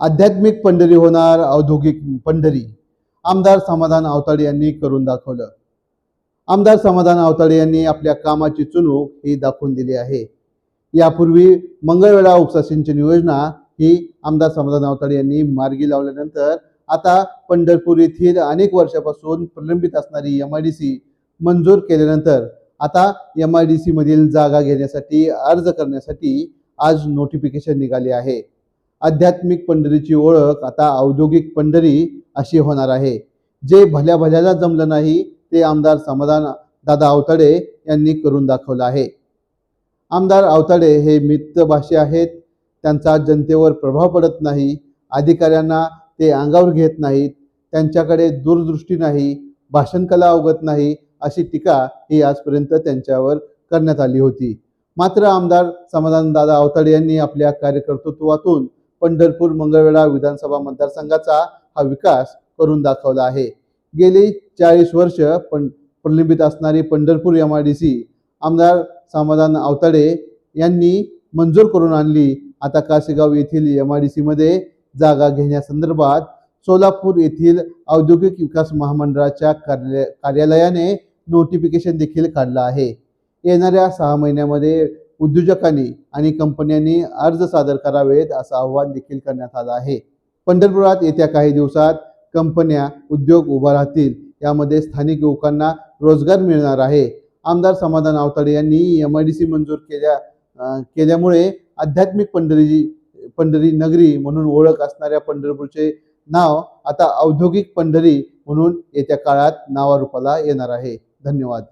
आध्यात्मिक पंढरी होणार औद्योगिक पंढरी. आमदार समाधान अवताडे यांनी करून दाखवलं. आमदार समाधान अवताडे यांनी आपल्या कामाची चुणूक ही दाखवून दिली आहे. यापूर्वी मंगळवेढा उपसा सिंचन योजना ही आमदार समाधान अवताडे यांनी मार्गी लावल्यानंतर आता पंढरपूर येथील अनेक वर्षापासून प्रलंबित असणारी एम आय डी सी मंजूर केल्यानंतर आता एम आय डी सी मधील जागा घेण्यासाठी अर्ज करण्यासाठी आज नोटिफिकेशन निघाले आहे. आध्यात्मिक पंढरीची ओळख आता औद्योगिक पंढरी अशी होणार आहे. जे भल्या भल्याला जमलं नाही ते आमदार समाधान दादा अवताडे यांनी करून दाखवलं आहे. आमदार अवताडे हे मितभाषी आहेत. त्यांचा जनतेवर प्रभाव पडत नाही. अधिकाऱ्यांना ते अंगावर घेत नाहीत. त्यांच्याकडे दूरदृष्टी नाही. भाषणकला अवगत नाही. अशी टीका ही आजपर्यंत त्यांच्यावर करण्यात आली होती. मात्र आमदार समाधान दादा आवताडे यांनी आपल्या कार्यकर्तृत्वातून पंढरपूर मंगळवेढा विधानसभा मतदारसंघाचा हा विकास करून दाखवला आहे. गेली चाळीस वर्ष पण प्रलंबित असणारी Pandharpur M I D C आमदार समाधान आवताडे यांनी मंजूर करून आणली. आता कासेगाव येथील एम आय डी सीमध्ये जागा घेण्यासंदर्भात सोलापूर येथील औद्योगिक विकास महामंडळाच्या कार्य कार्यालयाने नोटिफिकेशन देखील काढलं आहे. येणाऱ्या सहा महिन्यामध्ये उद्योजकांनी आणि कंपन्यांनी अर्ज सादर करावेत असं आव्हान देखील करण्यात आलं आहे. पंढरपुरात येत्या काही दिवसात कंपन्या उद्योग उभा राहतील. यामध्ये स्थानिक युवकांना रोजगार मिळणार आहे. आमदार समाधान आवताडे यांनी एम आय डी सी मंजूर केल्या केल्यामुळे आध्यात्मिक पंढरी पंढरी नगरी म्हणून ओळख असणाऱ्या पंढरपूरचे नाव आता औद्योगिक पंढरी म्हणून येत्या काळात नावारूपाला येणार आहे. धन्यवाद.